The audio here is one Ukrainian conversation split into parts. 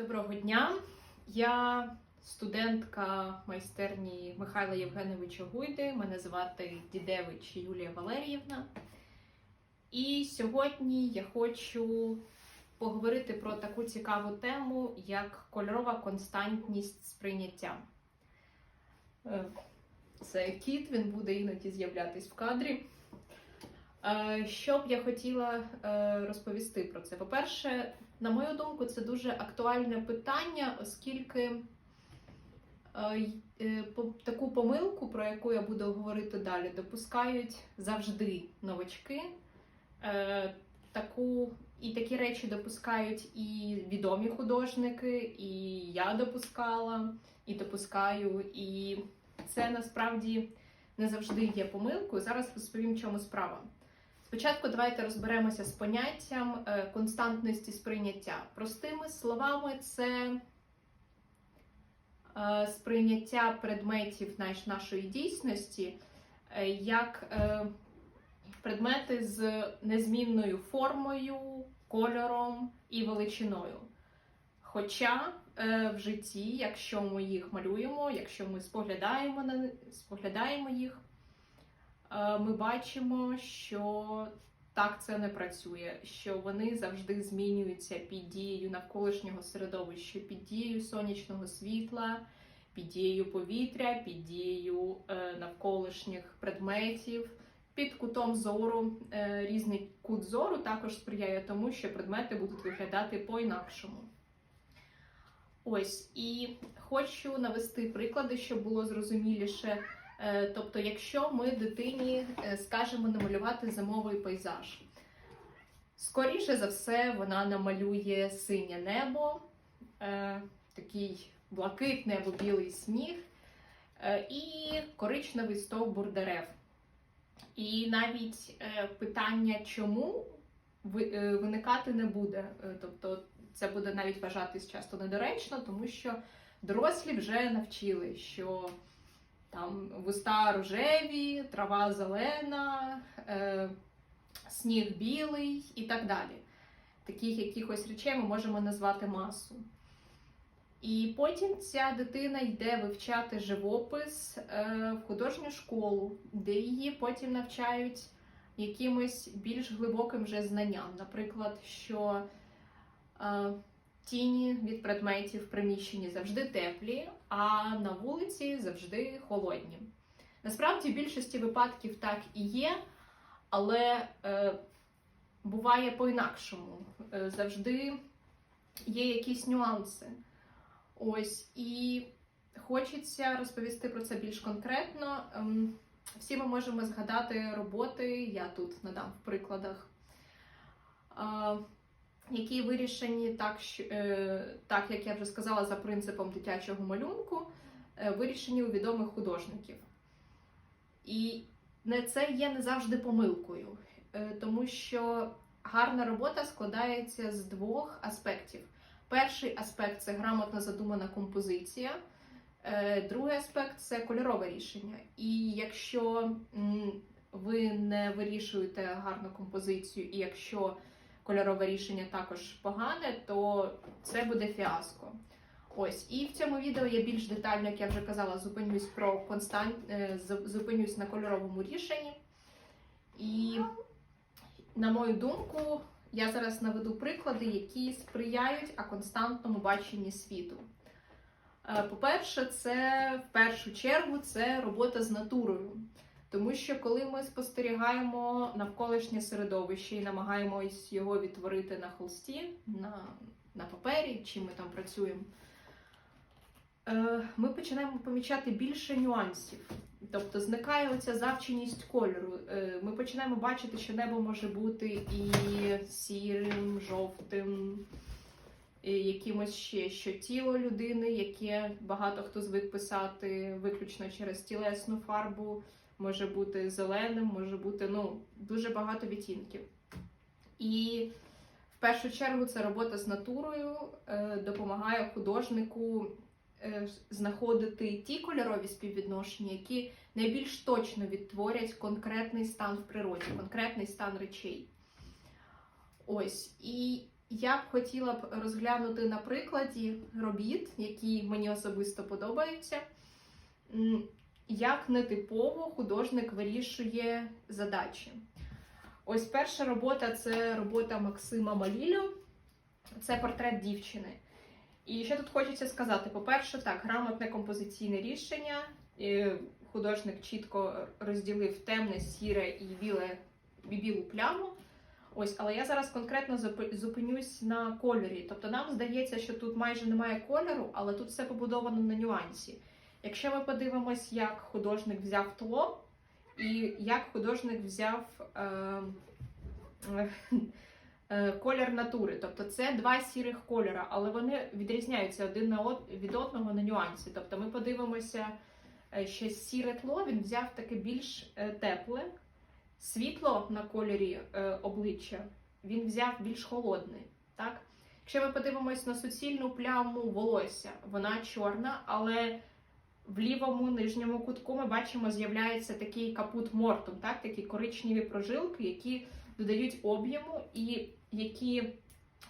Доброго дня. Я студентка майстерні Михайла Євгеновича Гуйди. Мене звати Дідевич Юлія Валеріївна. І сьогодні я хочу поговорити про таку цікаву тему, як кольорова константність сприйняття. Е, Це кіт, він буде іноді з'являтись в кадрі. Е, Що б я хотіла е, розповісти про це? По-перше, на мою думку, це дуже актуальне питання, оскільки е, таку помилку, про яку я буду говорити далі, допускають завжди новачки. Таку, і такі речі допускають і відомі художники, і я допускала, і допускаю. І це насправді не завжди є помилкою. Зараз розповім, чому справа. Спочатку давайте розберемося з поняттям е, константності сприйняття. Простими словами, це е, сприйняття предметів нашої дійсності е, як предмети з незмінною формою, кольором і величиною. Хоча в житті, якщо ми їх малюємо, якщо ми споглядаємо на споглядаємо їх, ми бачимо, що так це не працює, що вони завжди змінюються під дією навколишнього середовища, під дією сонячного світла, під дією повітря, під дією е, навколишніх предметів. Під кутом зору е, різний кут зору також сприяє тому, що предмети будуть виглядати по-інакшому. Ось, і хочу навести приклади, щоб було зрозуміліше. Е, Тобто, якщо ми дитині е, скажемо намалювати зимовий пейзаж, скоріше за все, вона намалює синє небо, е, такий блакитний або білий сніг і коричневий стовбур дерев. І навіть питання, чому виникати не буде. Тобто, це буде навіть вважатись часто недоречно, тому що дорослі вже навчили, що там вуста рожеві, трава зелена, е, сніг білий і так далі. Таких якихось речей ми можемо назвати масу. І потім ця дитина йде вивчати живопис е, в художню школу, де її потім навчають якимось більш глибоким вже знанням. Наприклад, що е, тіні від предметів в приміщенні завжди теплі, а на вулиці завжди холодні. Насправді, в більшості випадків так і є, але е, буває по-інакшому. Е, завжди є якісь нюанси. Ось, і хочеться розповісти про це більш конкретно. Ем, Всі ми можемо згадати роботи, я тут надам в прикладах, а, які вирішені так, е, так, як я вже сказала, за принципом дитячого малюнку, е, вирішені у відомих художників. І це є не завжди помилкою, е, тому що гарна робота складається з двох аспектів. Перший аспект це грамотно задумана композиція. Другий аспект це кольорове рішення. І якщо ви не вирішуєте гарну композицію, і якщо кольорове рішення також погане, то це буде фіаско. Ось, і в цьому відео я більш детально, як я вже казала, зупинюсь про констант, е, зупинюсь на кольоровому рішенні. І на мою думку, я зараз наведу приклади, які сприяють аконстантному баченні світу. Е, По-перше, це в першу чергу це робота з натурою. Тому що коли ми спостерігаємо навколишнє середовище і намагаємось його відтворити на холсті, на, на папері, чим ми там працюємо, е, ми починаємо помічати більше нюансів. Тобто зникає оця завченість кольору. Е, Ми починаємо бачити, що небо може бути і сірим, жовтим, і якимось ще, що тіло людини, яке багато хто звик писати виключно через тілесну фарбу, може бути зеленим, може бути ну, дуже багато відтінків. І в першу чергу це робота з натурою е, допомагає художнику е, знаходити ті кольорові співвідношення, які найбільш точно відтворять конкретний стан в природі, конкретний стан речей. Ось. І я б хотіла б розглянути на прикладі робіт, які мені особисто подобаються, як нетипово художник вирішує задачі. Ось перша робота це робота Максима Малілю, це портрет дівчини. І що тут хочеться сказати? По-перше, так, грамотне композиційне рішення. Художник чітко розділив темне, сіре і біле білу пляму. Ось, але я зараз конкретно зупи- зупинюсь на кольорі. Тобто нам здається, що тут майже немає кольору, але тут все побудовано на нюансі. Якщо ми подивимось, як художник взяв тло, і як художник взяв е, е, колір натури. Тобто це два сірих кольора, але вони відрізняються один від одного на нюансі. Тобто ми подивимося, е, що сіре тло він взяв таке більш е, тепле, світло на кольорі е, обличчя він взяв більш холодний. Так? Якщо ми подивимось на суцільну пляму волосся, вона чорна, але в лівому нижньому кутку ми бачимо, з'являється такий капут мортум, так? такі коричневі прожилки, які додають об'єму і які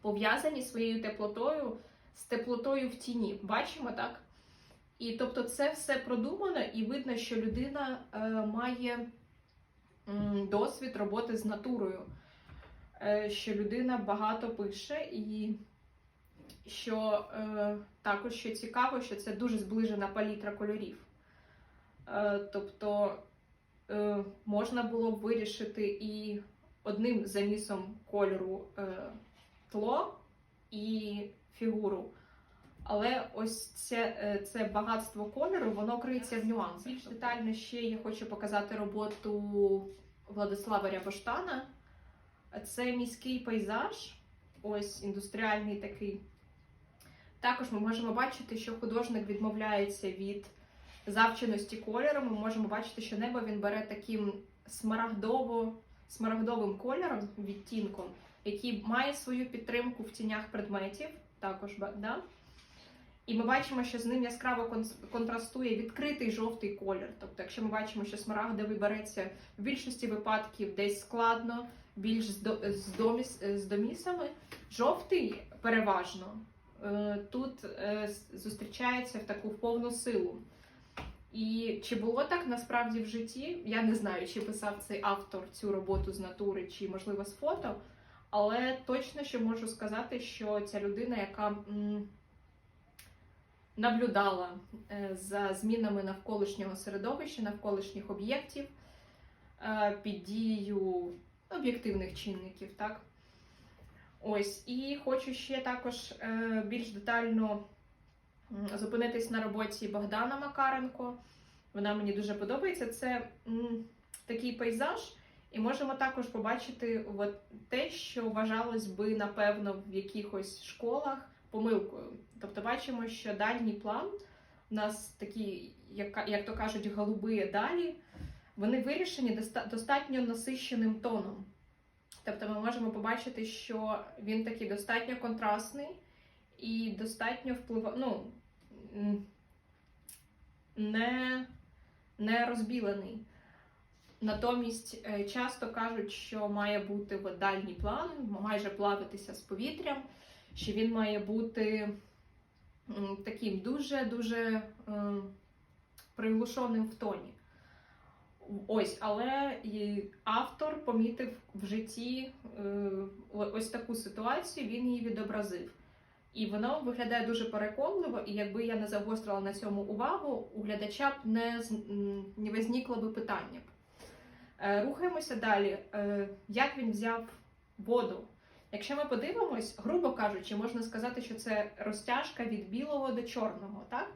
пов'язані своєю теплотою з теплотою в тіні. Бачимо так? І тобто це все продумано, і видно, що людина е, має м, досвід роботи з натурою, е, що людина багато пише, і що е, також що цікаво, що це дуже зближена палітра кольорів. Е, тобто е, можна було б вирішити і одним замісом кольору е, тло і фігуру. Але ось це, е, це багатство кольору, воно криється в нюансах. Більш детально ще я хочу показати роботу Владислава Рябоштана. Це міський пейзаж, ось індустріальний такий. Також ми можемо бачити, що художник відмовляється від завченості кольору. Ми можемо бачити, що небо він бере таким смарагдово, смарагдовим кольором, відтінком, який має свою підтримку в тінях предметів. Також, да? І ми бачимо, що з ним яскраво контрастує відкритий жовтий колір. Тобто, якщо ми бачимо, що смарагдовий береться в більшості випадків десь складно, більш з, до, з, доміс, з домісами, жовтий переважно тут е, зустрічається в таку повну силу. І чи було так насправді в житті? Я не знаю, чи писав цей автор цю роботу з натури, чи можливо з фото. Але точно що можу сказати, що ця людина, яка наблюдала е, за змінами навколишнього середовища, навколишніх об'єктів е, під дією об'єктивних чинників, так? Ось, і хочу ще також е, більш детально зупинитись на роботі Богдана Макаренко. Вона мені дуже подобається. Це такий пейзаж, і можемо також побачити от те, що вважалось би, напевно, в якихось школах помилкою. Тобто бачимо, що дальній план у нас такі, як, як то кажуть, голуби далі, вони вирішені доста- достатньо насищеним тоном. Тобто ми можемо побачити, що він такий достатньо контрастний і достатньо впливає, ну, не, не розбілений. Натомість е, часто кажуть, що має бути дальній план, майже плавитися з повітрям, що він має бути таким дуже-дуже ем, приглушеним в тоні. Ось, але і автор помітив в житті е, ось таку ситуацію, він її відобразив. І воно виглядає дуже переконливо, і якби я не загострила на цьому увагу, у глядача б не, не возникло би питання. Е, Рухаємося далі. Е, Як він взяв воду? Якщо ми подивимось, грубо кажучи, можна сказати, що це розтяжка від білого до чорного, так?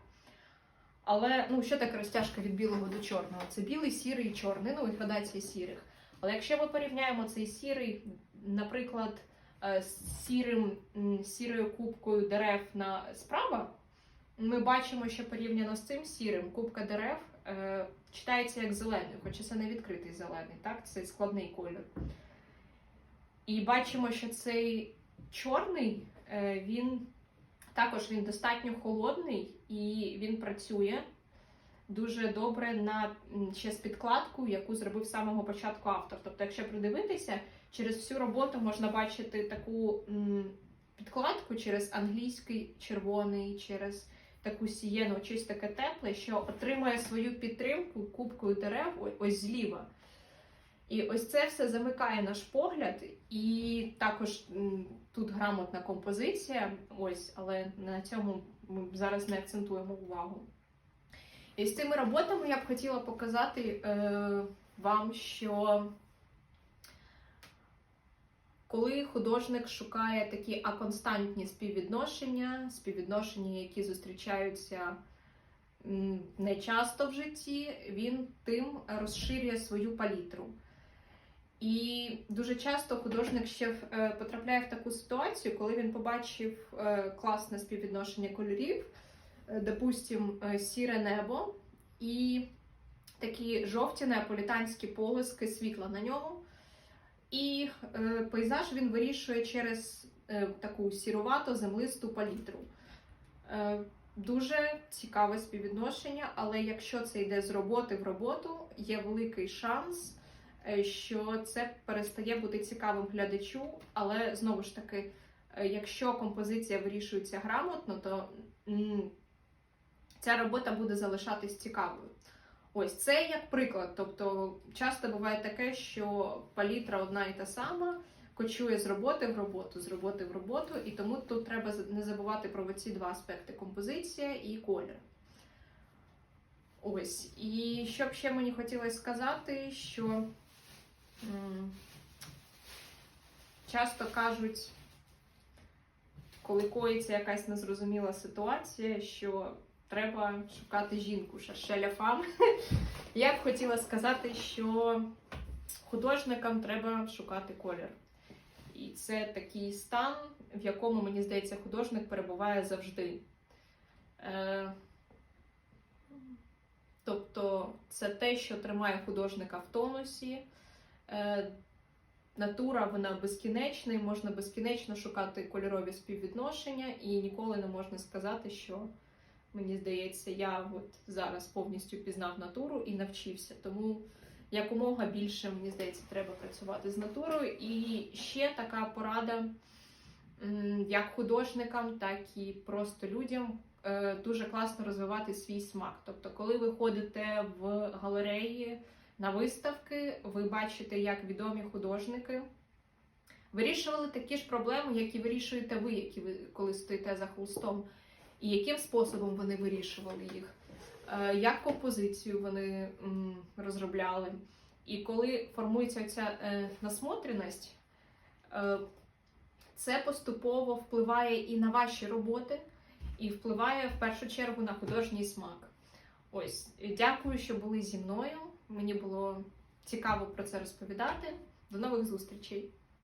Але ну що таке розтяжка від білого до чорного? Це білий, сірий чорний, ну і градація сірих. Але якщо ми порівняємо цей сірий, наприклад, е, з сірим, сірою кубкою дерев на справа, ми бачимо, що порівняно з цим сірим кубка дерев е, читається як зелений, хоча це не відкритий зелений, так? Це складний колір. І бачимо, що цей чорний, е, він також він достатньо холодний і він працює дуже добре на ще з підкладку, яку зробив з самого початку автор. Тобто, якщо придивитися, через всю роботу можна бачити таку підкладку через англійський червоний, через таку сієну, щось таке тепле, що отримує свою підтримку кубкою дерев ось зліва. І ось це все замикає наш погляд, і також тут грамотна композиція, ось, але на цьому ми зараз не акцентуємо увагу. І з цими роботами я б хотіла показати е, вам, що коли художник шукає такі аконстантні співвідношення, співвідношення, які зустрічаються не часто в житті, він тим розширює свою палітру. І дуже часто художник ще е, потрапляє в таку ситуацію, коли він побачив е, класне співвідношення кольорів, е, допустим, сіре небо і такі жовті неаполітанські полоски світла на ньому. І пейзаж він вирішує через таку сірувато землисту палітру. Дуже цікаве співвідношення, але якщо це йде з роботи в роботу, є великий шанс, що це перестає бути цікавим глядачу. Але знову ж таки, е, якщо композиція вирішується грамотно, то ця робота буде залишатись цікавою. Ось це як приклад. Тобто часто буває таке, що палітра одна і та сама кочує з роботи в роботу, з роботи в роботу, і тому тут треба не забувати про ці два аспекти: композиція і колір. Ось. І що б ще мені хотілося сказати, що часто кажуть, коли коїться якась незрозуміла ситуація, що треба шукати жінку, шершеля фам. Я б хотіла сказати, що художникам треба шукати колір. І це такий стан, в якому, мені здається, художник перебуває завжди. Е, тобто, це те, що тримає художника в тонусі. Е, натура вона безкінечна, і можна безкінечно шукати кольорові співвідношення, і ніколи не можна сказати, що мені здається, я от зараз повністю пізнав натуру і навчився. Тому якомога більше, мені здається, треба працювати з натурою. І ще така порада як художникам, так і просто людям. е, Дуже класно розвивати свій смак. Тобто, коли ви ходите в галереї на виставки, ви бачите, як відомі художники вирішували такі ж проблеми, які вирішуєте ви, які ви коли стоїте за холстом і яким способом вони вирішували їх, е, як композицію вони розробляли. І коли формується ця е, насмотреність, е, це поступово впливає і на ваші роботи, і впливає в першу чергу на художній смак. Ось, дякую, що були зі мною. Мені було цікаво про це розповідати. До нових зустрічей!